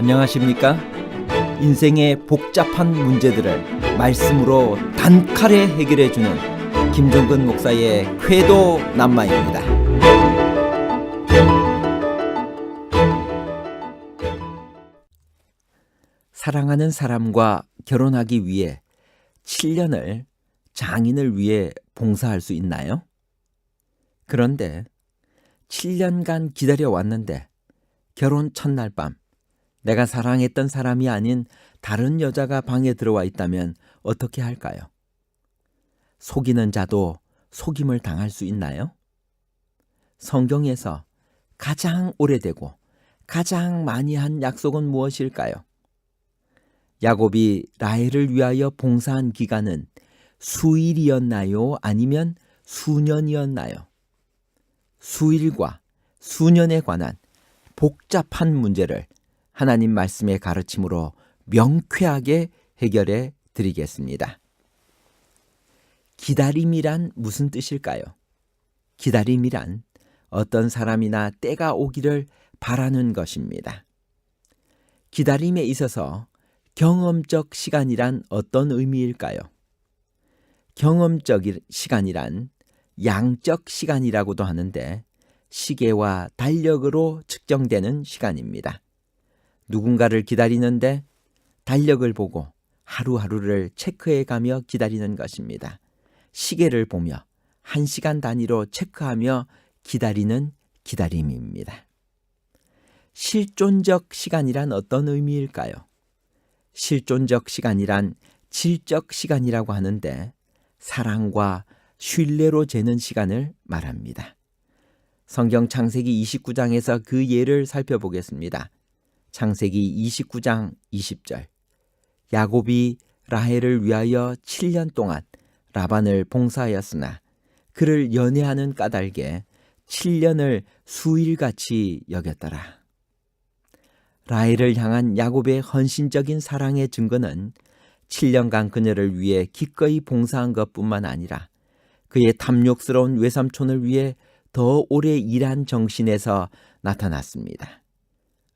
안녕하십니까? 인생의 복잡한 문제들을 말씀으로 단칼에 해결해 주는 김종근 목사의 쾌도 남마입니다. 사랑하는 사람과 결혼하기 위해 7년을 장인을 위해 봉사할 수 있나요? 그런데 7년간 기다려 왔는데 결혼 첫날 밤 내가 사랑했던 사람이 아닌 다른 여자가 방에 들어와 있다면 어떻게 할까요? 속이는 자도 속임을 당할 수 있나요? 성경에서 가장 오래되고 가장 많이 한 약속은 무엇일까요? 야곱이 라헬을 위하여 봉사한 기간은 수일이었나요? 아니면 수년이었나요? 수일과 수년에 관한 복잡한 문제를 하나님 말씀의 가르침으로 명쾌하게 해결해 드리겠습니다. 기다림이란 무슨 뜻일까요? 기다림이란 어떤 사람이나 때가 오기를 바라는 것입니다. 기다림에 있어서 경험적 시간이란 어떤 의미일까요? 경험적 시간이란 양적 시간이라고도 하는데 시계와 달력으로 측정되는 시간입니다. 누군가를 기다리는데 달력을 보고 하루하루를 체크해 가며 기다리는 것입니다. 시계를 보며 한 시간 단위로 체크하며 기다리는 기다림입니다. 실존적 시간이란 어떤 의미일까요? 실존적 시간이란 질적 시간이라고 하는데 사랑과 신뢰로 재는 시간을 말합니다. 성경 창세기 29장에서 그 예를 살펴보겠습니다. 창세기 29장 20절 야곱이 라헬을 위하여 7년 동안 라반을 봉사하였으나 그를 연애하는 까닭에 7년을 수일같이 여겼더라. 라헬을 향한 야곱의 헌신적인 사랑의 증거는 7년간 그녀를 위해 기꺼이 봉사한 것뿐만 아니라 그의 탐욕스러운 외삼촌을 위해 더 오래 일한 정신에서 나타났습니다.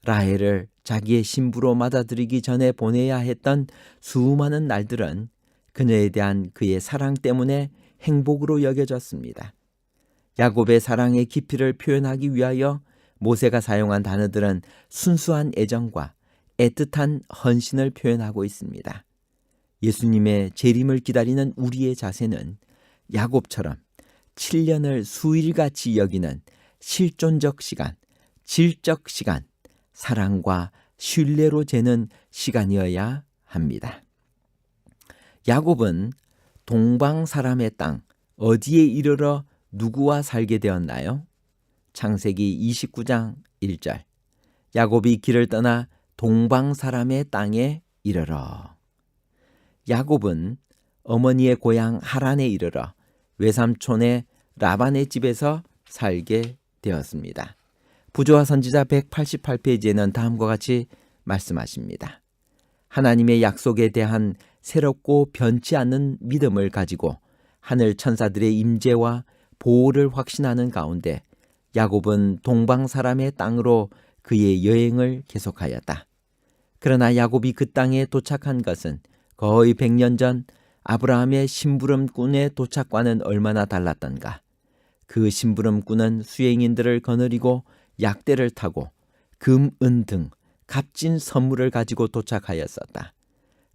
라헬을 자기의 신부로 맞아들이기 전에 보내야 했던 수많은 날들은 그녀에 대한 그의 사랑 때문에 행복으로 여겨졌습니다. 야곱의 사랑의 깊이를 표현하기 위하여 모세가 사용한 단어들은 순수한 애정과 애틋한 헌신을 표현하고 있습니다. 예수님의 재림을 기다리는 우리의 자세는 야곱처럼 7년을 수일같이 여기는 실존적 시간, 질적 시간, 사랑과 신뢰로 재는 시간이어야 합니다. 야곱은 동방 사람의 땅 어디에 이르러 누구와 살게 되었나요? 창세기 29장 1절. 야곱이 길을 떠나 동방 사람의 땅에 이르러. 야곱은 어머니의 고향 하란에 이르러 외삼촌의 라반의 집에서 살게 되었습니다. 부조와 선지자 188페이지에는 다음과 같이 말씀하십니다. 하나님의 약속에 대한 새롭고 변치 않는 믿음을 가지고 하늘 천사들의 임재와 보호를 확신하는 가운데 야곱은 동방 사람의 땅으로 그의 여행을 계속하였다. 그러나 야곱이 그 땅에 도착한 것은 거의 100년 전 아브라함의 심부름꾼의 도착과는 얼마나 달랐던가. 그 심부름꾼은 수행인들을 거느리고 약대를 타고 금, 은 등 값진 선물을 가지고 도착하였었다.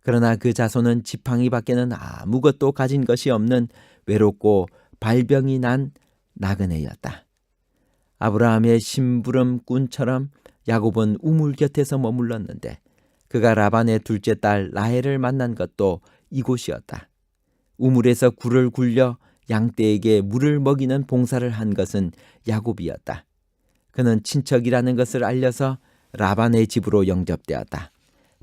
그러나 그 자손은 지팡이 밖에는 아무것도 가진 것이 없는 외롭고 발병이 난 나그네였다. 아브라함의 심부름꾼처럼 야곱은 우물 곁에서 머물렀는데 그가 라반의 둘째 딸 라헬을 만난 것도 이곳이었다. 우물에서 굴을 굴려 양떼에게 물을 먹이는 봉사를 한 것은 야곱이었다. 그는 친척이라는 것을 알려서 라반의 집으로 영접되었다.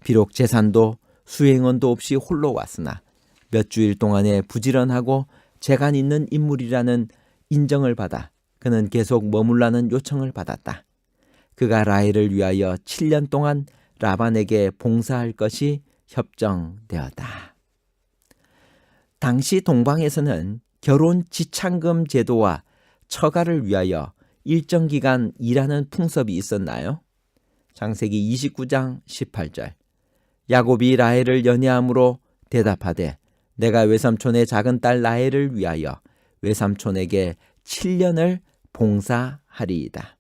비록 재산도 수행원도 없이 홀로 왔으나 몇 주일 동안에 부지런하고 재간 있는 인물이라는 인정을 받아 그는 계속 머물라는 요청을 받았다. 그가 라헬을 위하여 7년 동안 라반에게 봉사할 것이 협정되었다. 당시 동방에서는 결혼 지창금 제도와 처가를 위하여 일정 기간 일하는 풍습이 있었나요? 창세기 29장 18절. 야곱이 라헬을 연애함으로 대답하되 내가 외삼촌의 작은 딸 라헬을 위하여 외삼촌에게 7년을 봉사하리이다.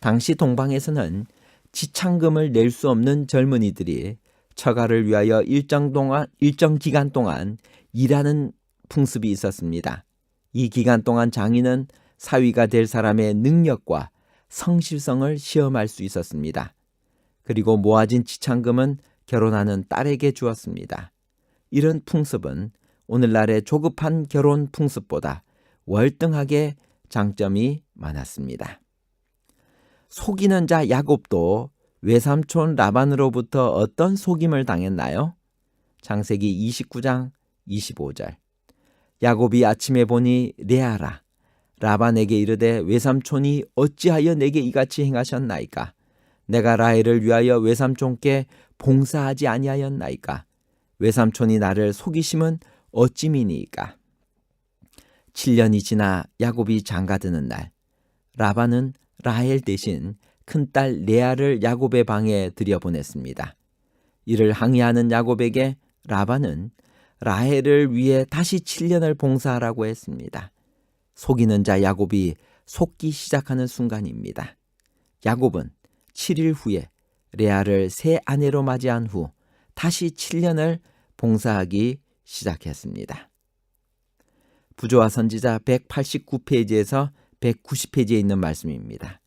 당시 동방에서는 지창금을 낼 수 없는 젊은이들이 처가를 위하여 일정 동안 일정 기간 동안 일하는 풍습이 있었습니다. 이 기간 동안 장인은 사위가 될 사람의 능력과 성실성을 시험할 수 있었습니다. 그리고 모아진 지창금은 결혼하는 딸에게 주었습니다. 이런 풍습은 오늘날의 조급한 결혼 풍습보다 월등하게 장점이 많았습니다. 속이는 자 야곱도 외삼촌 라반으로부터 어떤 속임을 당했나요? 창세기 29장 25절. 야곱이 아침에 보니 레아라 라반에게 이르되 외삼촌이 어찌하여 내게 이같이 행하셨나이까 내가 라헬을 위하여 외삼촌께 봉사하지 아니하였나이까 외삼촌이 나를 속이심은 어찌미니이까 7년이 지나 야곱이 장가드는 날 라반은 라헬 대신 큰딸 레아를 야곱의 방에 들여보냈습니다. 이를 항의하는 야곱에게 라반은 라헬을 위해 다시 7년을 봉사하라고 했습니다. 속이는 자 야곱이 속기 시작하는 순간입니다. 야곱은 7일 후에 레아를 새 아내로 맞이한 후 다시 7년을 봉사하기 시작했습니다. 부조와 선지자 189페이지에서 190페이지에 있는 말씀입니다.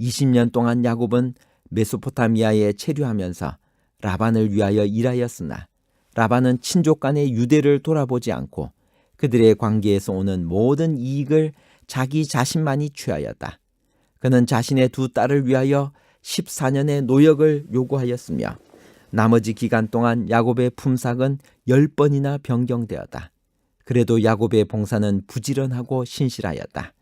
20년 동안 야곱은 메소포타미아에 체류하면서 라반을 위하여 일하였으나 라반은 친족 간의 유대를 돌아보지 않고 그들의 관계에서 오는 모든 이익을 자기 자신만이 취하였다. 그는 자신의 두 딸을 위하여 14년의 노역을 요구하였으며 나머지 기간 동안 야곱의 품삯은 10번이나 변경되었다. 그래도 야곱의 봉사는 부지런하고 신실하였다.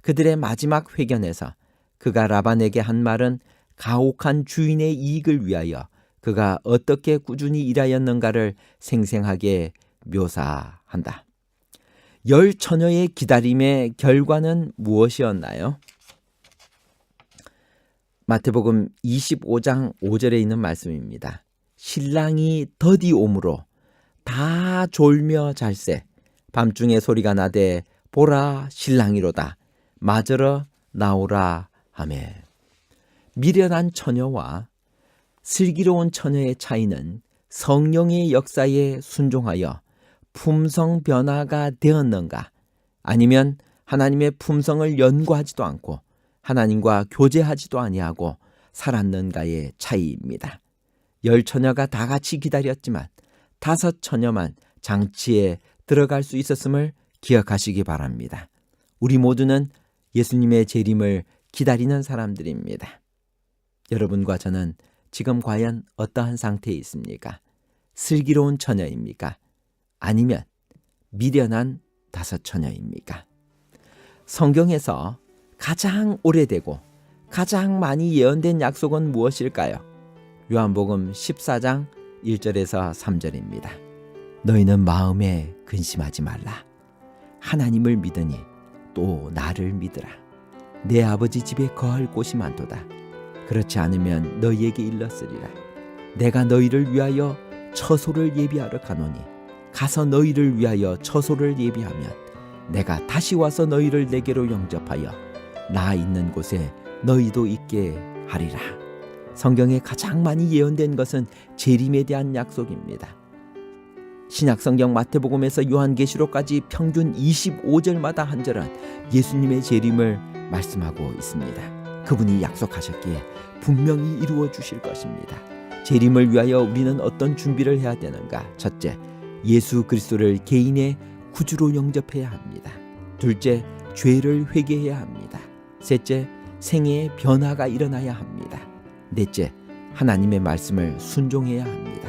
그들의 마지막 회견에서 그가 라반에게 한 말은 가혹한 주인의 이익을 위하여 그가 어떻게 꾸준히 일하였는가를 생생하게 묘사한다. 열 처녀의 기다림의 결과는 무엇이었나요? 마태복음 25장 5절에 있는 말씀입니다. 신랑이 더디 오므로 다 졸며 잘세 밤중에 소리가 나되 보라 신랑이로다 맞으러 나오라 하매 미련한 처녀와 슬기로운 처녀의 차이는 성령의 역사에 순종하여 품성 변화가 되었는가 아니면 하나님의 품성을 연구하지도 않고 하나님과 교제하지도 아니하고 살았는가의 차이입니다. 열 처녀가 다 같이 기다렸지만 다섯 처녀만 장치에 들어갈 수 있었음을 기억하시기 바랍니다. 우리 모두는 예수님의 재림을 기다리는 사람들입니다. 여러분과 저는 지금 과연 어떠한 상태에 있습니까? 슬기로운 처녀입니까? 아니면 미련한 다섯 처녀입니까? 성경에서 가장 오래되고 가장 많이 예언된 약속은 무엇일까요? 요한복음 14장 1절에서 3절입니다. 너희는 마음에 근심하지 말라. 하나님을 믿으니 또 나를 믿으라. 내 아버지 집에 거할 곳이 많도다. 그렇지 않으면 너희에게 일렀으리라. 내가 너희를 위하여 처소를 예비하러 가노니 가서 너희를 위하여 처소를 예비하면 내가 다시 와서 너희를 내게로 영접하여 나 있는 곳에 너희도 있게 하리라. 성경에 가장 많이 예언된 것은 재림에 대한 약속입니다. 신약 성경 마태복음에서 요한계시록까지 평균 25절마다 한 절은 예수님의 재림을 말씀하고 있습니다. 그분이 약속하셨기에 분명히 이루어 주실 것입니다. 재림을 위하여 우리는 어떤 준비를 해야 되는가? 첫째, 예수 그리스도를 개인의 구주로 영접해야 합니다. 둘째, 죄를 회개해야 합니다. 셋째, 생애의 변화가 일어나야 합니다. 넷째, 하나님의 말씀을 순종해야 합니다.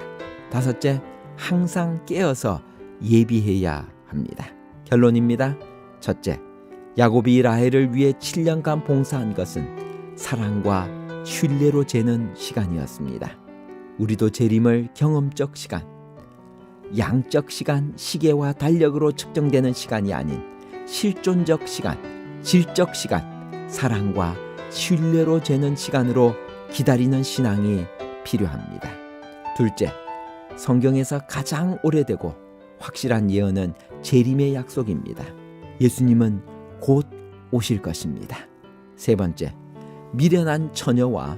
다섯째, 항상 깨어서 예비해야 합니다. 결론입니다. 첫째, 야곱이 라헬을 위해 7년간 봉사한 것은 사랑과 신뢰로 재는 시간이었습니다. 우리도 재림을 경험적 시간, 양적 시간, 시계와 달력으로 측정되는 시간이 아닌 실존적 시간, 질적 시간, 사랑과 신뢰로 재는 시간으로 기다리는 신앙이 필요합니다. 둘째, 성경에서 가장 오래되고 확실한 예언은 재림의 약속입니다. 예수님은 곧 오실 것입니다. 세 번째, 미련한 처녀와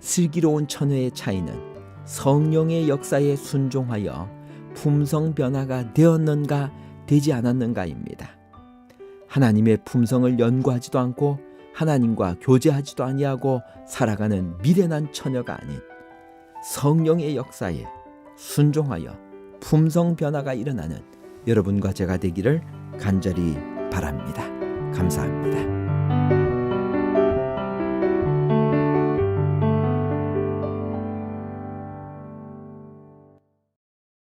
슬기로운 처녀의 차이는 성령의 역사에 순종하여 품성 변화가 되었는가 되지 않았는가입니다. 하나님의 품성을 연구하지도 않고 하나님과 교제하지도 아니하고 살아가는 미련한 처녀가 아닌 성령의 역사에 순종하여 품성 변화가 일어나는 여러분과 제가 되기를 간절히 바랍니다. 감사합니다.